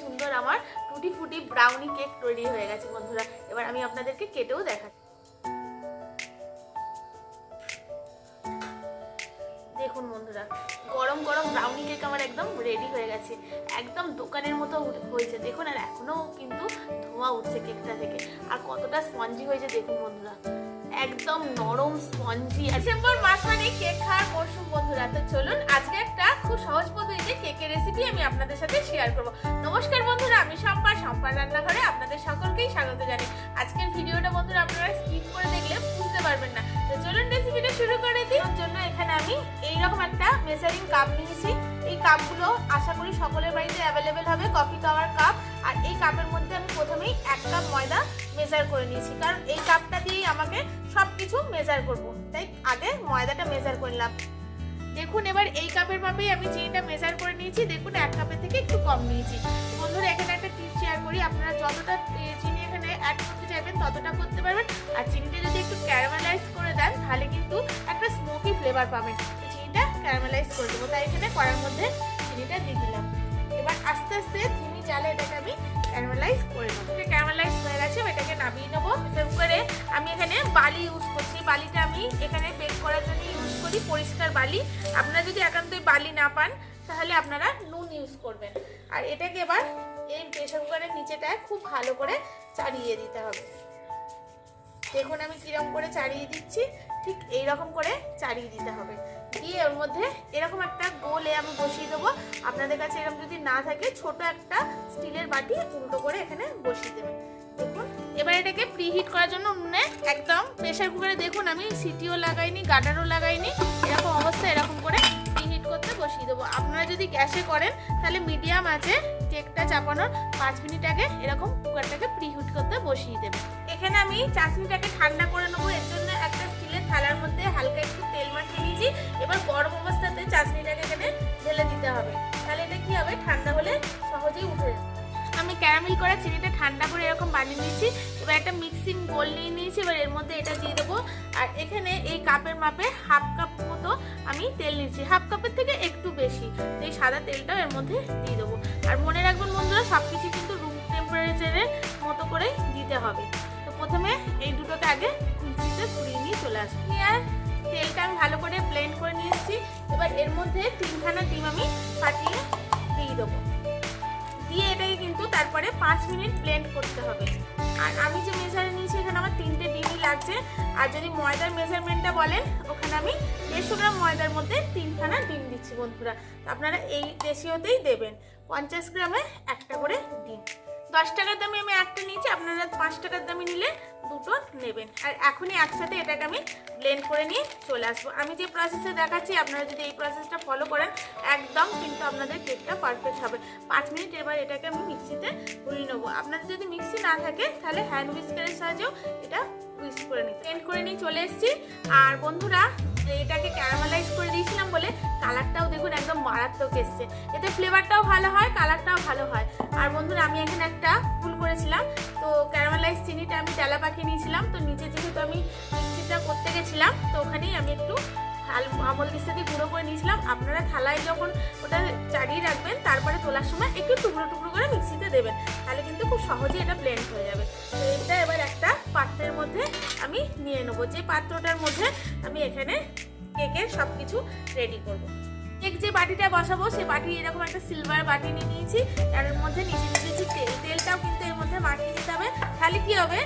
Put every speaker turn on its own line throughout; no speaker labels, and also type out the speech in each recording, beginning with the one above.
সুন্দর আমার টুটি ফুটি ব্রাউনি কেক তৈরি হয়ে গেছে বন্ধুরা। এবার আমি আপনাদেরকে কেটেও দেখাচ্ছি। দেখুন বন্ধুরা, গরম গরম ব্রাউনি কেক আমার একদম রেডি হয়ে গেছে। একদম দোকানের মতো হয়েছে। দেখুন, আর এখনও কিন্তু ধোঁয়া উঠছে কেকটা থেকে। আর কতটা স্পঞ্জি হয়েছে দেখুন বন্ধুরা। একদম নরম স্পঞ্জি ডিসেম্বর মাস মানে কেক খাওয়ার মরশুম, বন্ধুরা। তো চলুন, আজকে একটা খুব সহজ পদ্ধতিতে কেকের রেসিপি আমি আপনাদের সাথে শেয়ার করব। নমস্কার, বন্ধুরা, আমি সম্পা সম্পার রান্নাঘরে আপনাদের সকলকেই স্বাগত জানাই। আজকের ভিডিওটা, বন্ধুরা, আপনারা স্কিপ করে দেখলে বুঝতে পারবেন না। তো চলুন রেসিপিটা শুরু করে দিই। ওর জন্য এখানে আমি এইরকম একটা মেজারিং কাপ নিয়েছি। এই কাপগুলো আশা করি সকলের বাড়িতে অ্যাভেলেবেল হবে কফি কাওয়ার কাপ আর এই কাপের মধ্যে আমি প্রথমেই এক কাপ ময়দা মেজার করে নিয়েছি। কারণ এই কাপটা দিয়েই আমাকে সব কিছু মেজার করব। তাই আগে ময়দাটা মেজার করলাম দেখুন, এবার এই কাপের মাপেই আমি চিনিটা মেজার করে নিয়েছি। দেখুন, এক কাপের থেকে একটু কম নিয়েছি। বন্ধুরা, এখানে একটা টিপ শেয়ার করি। আপনারা যতটা চিনি এখানে অ্যাড করতে চাইবেন, ততটা করতে পারবেন। আর চিনিটা যদি একটু ক্যারামেলাইজ করে দেন, তাহলে কিন্তু একটা স্মোকি ফ্লেভার পাবেন। চিনিটা ক্যারামেলাইজ করে দেবো। তাই এখানে কড়ার মধ্যে চিনিটা দিয়ে দিলাম। এবার আস্তে আস্তে চালে এটাকে আমি ক্যারামেলাইজ করে নেব। ক্যারামেলাইজ হয়ে গেছে এটাকে নামিয়ে নেব। সেভ করে আমি এখানে বালি ইউজ করছি। বালিটা আমি এখানে বেক করার জন্য ইউজ করি, পরিষ্কার বালি। আপনারা যদি একান্তই বালি না পান, তাহলে আপনারা নুন ইউজ করবেন। আর এটাকে এবার এই প্রেশার কুকারের নিচেটায় খুব ভালো করে চাড়িয়ে দিতে হবে। দেখুন আমি কীরকম করে চাড়িয়ে দিচ্ছি, ঠিক এই রকম করে চাড়িয়ে দিতে হবে। দিয়ে ওর মধ্যে এরকম একটা গোলে আমি বসিয়ে দেবো। আপনাদের কাছে এরকম যদি না থাকে, ছোট একটা স্টিলের বাটি উল্টো করে এখানে বসিয়ে দেবেন। দেখুন, এবার এটাকে প্রিহিট করার জন্য উনুনে একদম প্রেশার কুকারে দেখুন, আমি সিটিও লাগাইনি গাডারও লাগাইনি, এরকম অবস্থা এরকম করে প্রিহিট করতে বসিয়ে দেবো। আপনারা যদি গ্যাসে করেন, তাহলে মিডিয়াম আছে, কেকটা চাপানোর পাঁচ মিনিট আগে এরকম কুকারটাকে প্রিহিট করতে বসিয়ে দেবেন। এখানে আমি চাশনিটাকে ঠান্ডা করে নেব, এর জন্য একটা থালার মধ্যে হালকা একটু তেল মাখিয়ে নিয়েছি। এবার গরম অবস্থাতে চাটনিটাকে এখানে ঢেলে দিতে হবে। তাহলে এটা কি হবে? ঠান্ডা হলে সহজেই উঠে যাবে। আমি ক্যারামেল করা চিনিটা ঠান্ডা করে এরকম বানিয়ে নিয়েছি। এবার একটা মিক্সিং বোল নিয়ে নিয়েছি। এবার এর মধ্যে এটা দিয়ে দেবো। আর এখানে এই কাপের মাপে হাফ কাপ মতো আমি তেল নিচ্ছি হাফ কাপের থেকে একটু বেশি। এই সাদা তেলটাও এর মধ্যে দিয়ে দেবো। আর মনে রাখবেন বন্ধুরা সব কিছু কিন্তু রুম টেম্পারেচারের মতো করেই দিতে হবে। প্রথমে এই দুটোকে আগে মিক্সিতে ঘুরিয়ে নিয়ে চলে আসব। আর তেলটা আমি ভালো করে ব্লেন্ড করে নিয়ে এসেছি এবার এর মধ্যে তিনখানা ডিম আমি ফাটিয়ে দিয়ে দেবো। দিয়ে এটাকে কিন্তু তারপরে পাঁচ মিনিট ব্লেন্ড করতে হবে। আর আমি যে মেজারে নিয়েছি, এখানে আমার তিনটে ডিমই লাগছে। আর যদি ময়দার মেজারমেন্টটা বলেন, ওখানে আমি দেড়শো গ্রাম ময়দার মধ্যে তিনখানা ডিম দিচ্ছি বন্ধুরা। আপনারা এই রেশিওতেই দেবেন। পঞ্চাশ গ্রামে একটা করে ডিম। দশ টাকার দামে আমি একটা নিয়েছি, আপনারা পাঁচ টাকার দামে নিলে দুটো নেবেন। আর এখনই একসাথে এটাকে আমি ব্লেন্ড করে নিয়ে চলে আসব। আমি যে প্রসেসে দেখাচ্ছি, আপনারা যদি এই প্রসেসটা ফলো করেন, একদম কিন্তু আপনাদের কেকটা পারফেক্ট হবে। পাঁচ মিনিট এবার এটাকে আমি মিক্সিতে ঘুরিয়ে নেব। আপনাদের যদি মিক্সি না থাকে, তাহলে হ্যান্ড হুইস্কারের সাহায্যেও এটা হুইস্ক করে নিতে। ব্লেন্ড করে নিয়ে চলে এসেছি। আর বন্ধুরা এটাকে ক্যারামেলাইজ করে দিয়েছিলাম বলে কালারটাও দেখুন একদম মারাত্মক এসছে। এতে ফ্লেভারটাও ভালো হয় কালারটাও ভালো হয়। আর বন্ধুরা, আমি এখানে একটা ভুল করেছিলাম। তো ক্যারামেলাইজ চিনিটা আমি তেলা পাখিয়ে নিয়েছিলাম। তো নিচে যেহেতু আমি মিক্সিটা করতে গেছিলাম, তো ওখানেই আমি একটু আমল দিয়ে গুঁড়ো করে নিয়েছিলাম। আপনারা থালায় যখন ওটা চাড়িয়ে রাখবেন, তারপরে তোলার সময় একটু টুকরো টুকরো করে মিক্সিতে দেবেন। তাহলে কিন্তু খুব সহজেই এটা ব্লেন্ড হয়ে যাবে। তো এটা এবার আমি নিয়ে নেব। যে পাত্রটার মধ্যে আমি এখানে কেকের সব কিছু রেডি করব। কেক যে বাটিটা বসাবো সেই বাটি এরকম একটা সিলভার বাটি নিয়ে নিয়েছি। তার মধ্যে নিচে নিয়েছি তেল তেলটাও কিন্তু এর মধ্যে মাখিয়ে দিতে হবে। তাহলে কি হবে?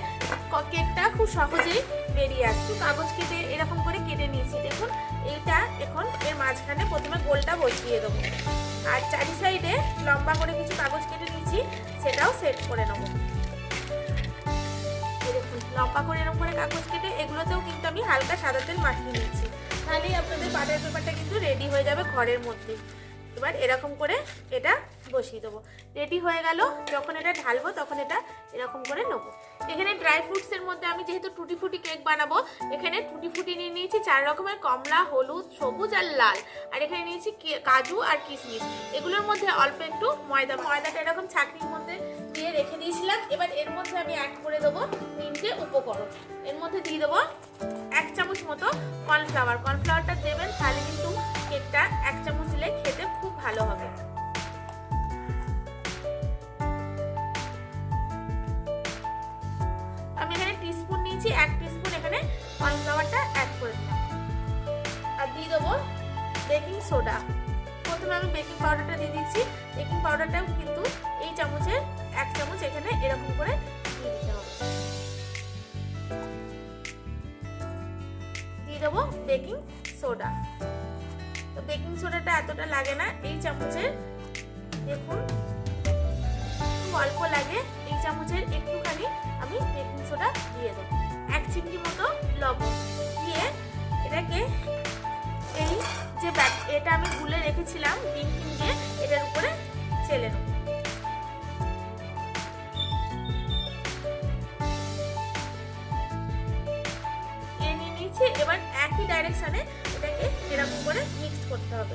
কেকটা খুব সহজেই বেরিয়ে আসবে। কাগজ কেটে এরকম করে কেটে নিয়েছি, দেখুন। এইটা এখন এর মাঝখানে প্রথমে গোলটা বসিয়ে দেবো। আর চারি সাইডে লম্বা করে কিছু কাগজ কেটে নিয়েছি, সেটাও সেট করে নেব। লম্বা করে এরকম করে কাগজ কেটে এগুলোতেও কিন্তু আমি হালকা সাদা তেল মাখিয়ে নিয়েছি। তাহলেই আপনাদের বাটার পেপারটা কিন্তু রেডি হয়ে যাবে ঘরের মধ্যে। এবার এরকম করে এটা বসিয়ে দেবো। রেডি হয়ে গেল, যখন এটা ঢালবো তখন এটা এরকম করে নেব। এখানে ড্রাই ফ্রুটসের মধ্যে আমি যেহেতু টুটি ফুটি কেক বানাবো, এখানে টুটি ফুটি নিয়ে নিয়েছি চার রকমের, কমলা, হলুদ, সবুজ আর লাল। আর এখানে নিয়েছি কাজু আর কিশমিশ এগুলোর মধ্যে অল্প একটু ময়দা ময়দাটা এরকম ছাঁকনির মধ্যে দিয়ে রেখে দিয়েছিলাম। এবার এর মধ্যে আমি অ্যাড করে দেবো তিনটে উপকরণ। এর মধ্যে দিয়ে দেবো এক চামচ মতো কর্নফ্লাওয়ার কর্নফ্লাওয়ারটা বেকিং পাউডারটা দিয়ে দিচ্ছি। বেকিং পাউডারটাও কিন্তু এই চামচের এক চামচ এখানে এরকম করে দিয়ে দিতে হবে। দিয়ে দেবো বেকিং সোডা তো বেকিং সোডাটা এতটা লাগে না, এই চামচের দেখুন অল্প লাগে, এই চামচের একটুখানি আমি বেকিং সোডা দিয়ে দেবো। এক চিমটি মতো লবণ দিয়ে এটাকে এটা আমি গুলে রেখেছিলাম ডিম টিম দিয়ে এটার উপরে চেলে নেব এবার একই ডাইরেকশনে এটাকে এরকম করে মিক্সড করতে হবে।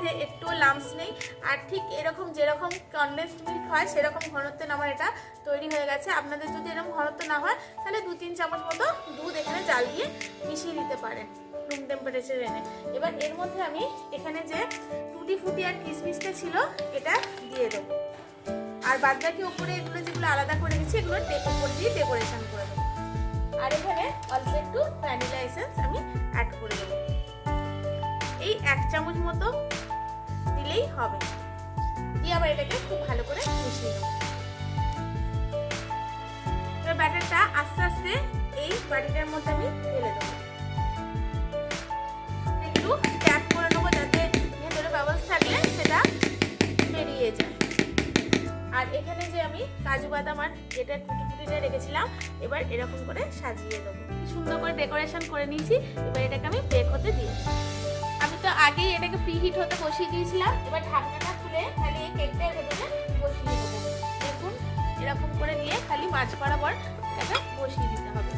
মধ্যে একটুও লাম্পস নেই। আর ঠিক এরকম যেরকম কনডেন্সড মিল্ক হয়, সেরকম ঘনত্বে আমার এটা তৈরি হয়ে গেছে। আপনাদের যদি এরকম ঘনত্ব না হয়, তাহলে দু তিন চামচ মতো দুধ এখানে জাল দিয়ে মিশিয়ে দিতে পারেন রুম টেম্পারেচার এনে। এবার এর মধ্যে আমি এখানে যে টুটি ফুটি আর কিসমিসটা ছিল, এটা দিয়ে দেবো। আর বাদ বাকি ওপরে এগুলো যেগুলো আলাদা করে রেখেছি, এগুলো উপর দিয়ে ডেকোরেশন করে দেবো। আর এখানে অল্প একটু ভ্যানিলা এসেন্স আমি অ্যাড করে দেবো। এই এক চামচ মতো দিলেই হবে। দিয়ে আবার এটাকে খুব ভালো করে মিশিয়ে দেবো এবার ব্যাটারটা আস্তে আস্তে এই বাটিটার মধ্যে আমি ঢেলে দেবো। একটু ট্যাপ করে নেব যাতে ভেতরে বাবলস থাকলে সেটা বেরিয়ে যায়। আর এখানে যে আমি কাজু বাদাম আর যেটা টুটি টুটিটা রেখেছিলাম, এবার এরকম করে সাজিয়ে দেবো। সুন্দর করে ডেকোরেশন করে নিয়েছি, এবার এটাকে আমি বেক হতে দেবো। আমি তো আগেই এটাকে প্রিহিট হতে বসিয়ে দিয়েছিলাম। এবার ঢাকনাটা খুলে খালি এই কেকটা ভেতরে বসিয়ে দেবো। দেখুন, এরকম করে নিয়ে খালি মাছ বরাবর এটাকে বসিয়ে দিতে হবে।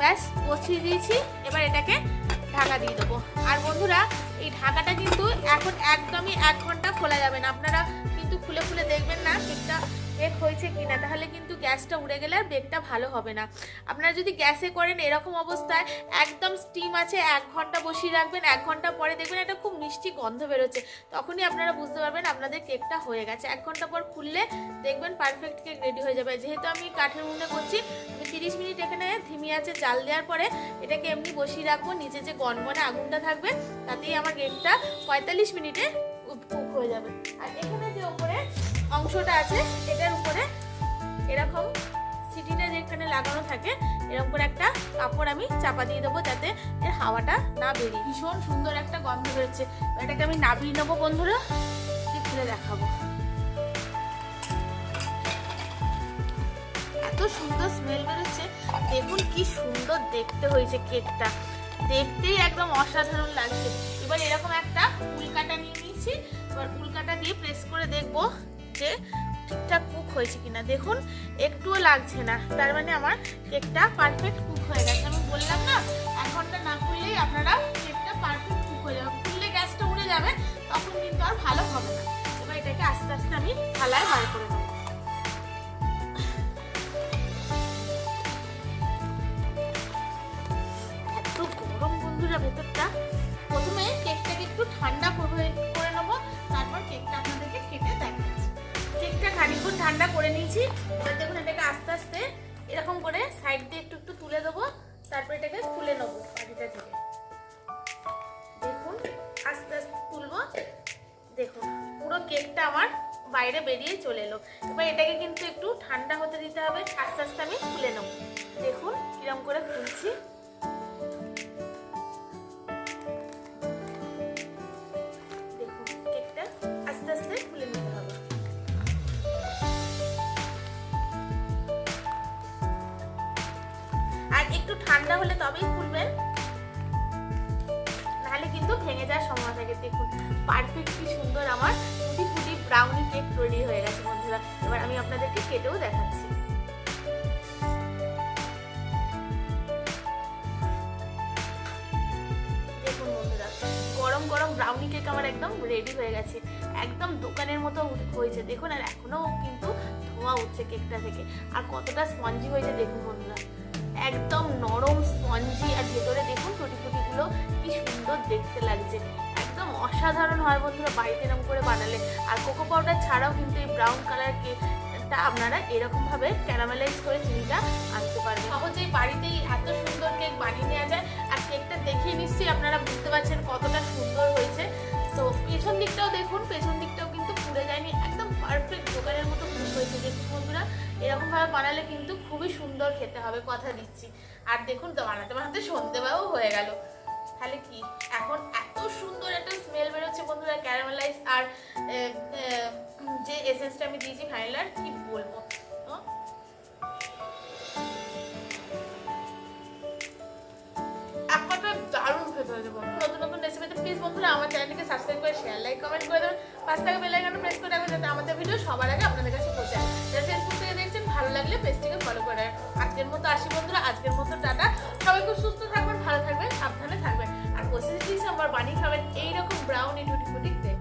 ব্যাস, বসিয়ে দিয়েছি। এবার এটাকে ঢাকা দিয়ে দেবো। আর বন্ধুরা, এই ঢাকাটা কিন্তু এখন একদমই এক ঘণ্টা খোলা যাবে না। আপনারা কিন্তু খুলে খুলে দেখবেন না কেকটা বেক হয়েছে কি না তাহলে কিন্তু গ্যাসটা উড়ে গেলে আর বেকটা ভালো হবে না। আপনারা যদি গ্যাসে করেন এরকম অবস্থায়, একদম স্টিম আছে, এক ঘণ্টা বসিয়ে রাখবেন, এক ঘণ্টা পরে দেখবেন একটা খুব মিষ্টি গন্ধ বেরোচ্ছে। তখনই আপনারা বুঝতে পারবেন আপনাদের কেকটা হয়ে গেছে। এক ঘণ্টা পর খুললে দেখবেন পারফেক্ট কেক রেডি হয়ে যাবে। যেহেতু আমি কাঠের উনুনে করছি, আমি তিরিশ মিনিট এখানে ধিমি আছে জাল দেওয়ার পরে এটাকে এমনি বসিয়ে রাখব, নিচে যে গনগনে আগুনটা থাকবে, তাতেই আমার কেকটা পঁয়তাল্লিশ মিনিটে কুক হয়ে যাবে। আর এখানে যে ওপরে অংশটা আছে, এটার উপরে এরকম সিটিটা যেখানে লাগানো থাকে, এরকম করে একটা কাপড় আমি চাপা দিয়ে দেবো যাতে এর হাওয়াটা না বেরিয়ে। ভীষণ সুন্দর একটা গন্ধ বেরোচ্ছে। এটাকে আমি নাবিয়ে নেব বন্ধুরা খুলে দেখাবো। এত সুন্দর স্মেল বেরোচ্ছে। দেখুন কি সুন্দর দেখতে হয়েছে কেকটা। দেখতেই একদম অসাধারণ লাগছে। এবার এরকম একটা উল্কাটা নিয়ে নিয়েছি। এবার উল্কাটা দিয়ে প্রেস করে দেখব। যে ঠিকঠাক কুক হয়েছে কিনা। দেখুন, একটুও লাগছে না। তার মানে আমার কেকটা পারফেক্ট কুক হয়ে গেছে। আমি বললাম না এখনটা না খুললেই আপনারা কেকটা পারফেক্ট কুক হয়ে যাবে। খুললে গ্যাসটা উড়ে যাবে, তখন কিন্তু আর ভালো হবে না। এবার এটাকে আস্তে আস্তে আমি থালায় বার করে নেব। খানিক্ষণ ঠান্ডা করে নিয়েছি। এবার দেখুন এটাকে আস্তে আস্তে এরকম করে সাইড দিয়ে একটু একটু তুলে দেবো। তারপরে এটাকে খুলে নেব বাটিটা থেকে। দেখুন, আস্তে আস্তে তুলবো। দেখুন, পুরো কেকটা আমার বাইরে বেরিয়ে চলে এলো। এবার এটাকে কিন্তু একটু ঠান্ডা হতে দিতে হবে। আস্তে আস্তে আমি খুলে নেব। দেখুন, কিরম করে খুলছি ঠান্ডা হলে তবেই খুলবেন। নাহলে কিন্তু ভেঙে যাওয়ার সম্ভাবনা থাকে। দেখুন পারফেক্ট পারফেক্টলি সুন্দর আমার ফুটি ফুটি ব্রাউনি কেক তৈরি হয়ে গেছে বন্ধুরা। এবার আমি আপনাদেরকে কেটেও দেখাচ্ছি। গরম গরম ব্রাউনি কেক আমার একদম রেডি হয়ে গেছে। একদম দোকানের মতো হয়েছে। দেখুন, আর এখনও কিন্তু ধোঁয়া উঠছে কেকটা থেকে। আর কতটা স্পঞ্জি হয়েছে দেখুন বন্ধুরা। একদম নরম স্পঞ্জি আর ভেতরে দেখুন টুটি ফুটিগুলো কি সুন্দর দেখতে লাগছে। একদম অসাধারণ হয় বন্ধুরা, বাড়িতে এরকম করে বানালে। আর কোকো পাউডার ছাড়াও কিন্তু এই ব্রাউন কালার কেকটা আপনারা এরকমভাবে ক্যারামেলাইজ করে চিনিটা আনতে পারবেন। সহজেই বাড়িতেই এত সুন্দর কেক বানিয়ে নেওয়া যায়। আর কেকটা দেখেই নিশ্চয়ই আপনারা বুঝতে পারছেন কতটা সুন্দর হয়েছে। তো পেছন দিকটাও দেখুন, পেছন দিকটাও কিন্তু পুড়ে যায়নি, একদম পারফেক্ট দোকানের মতো এরকমভাবে বানালে কিন্তু খুবই সুন্দর খেতে হবে, কথা দিচ্ছি। আর দেখুন তো, বানাতে বানাতে সন্ধেবেলাও হয়ে গেল। তাহলে কি? এখন এত সুন্দর একটা স্মেল বেরোচ্ছে বন্ধুরা ক্যারামেলাইজ আর যে এসেন্সটা আমি দিয়েছি ভ্যানিলার কি বলব? কথা দারুণ খেতে। নতুন নতুন আমার করে শেয়ার লাইক কমেন্ট করে দেবেন। পাঁচ করে রাখবেন, যাতে আমাদের ভিডিও সবার আগে আপনাদের কাছে পৌঁছায় ফেসবুক ভালো লাগলে পেজটিকে ফলো করে আজকের মতো আসি বন্ধুরা, আজকের মতো টাটা। সবাই খুব সুস্থ থাকবেন, ভালো থাকবেন, সাবধানে থাকবেন। আর পঁচিশে ডিসেম্বর বানিয়ে খাবেন এইরকম ব্রাউনি ফুটি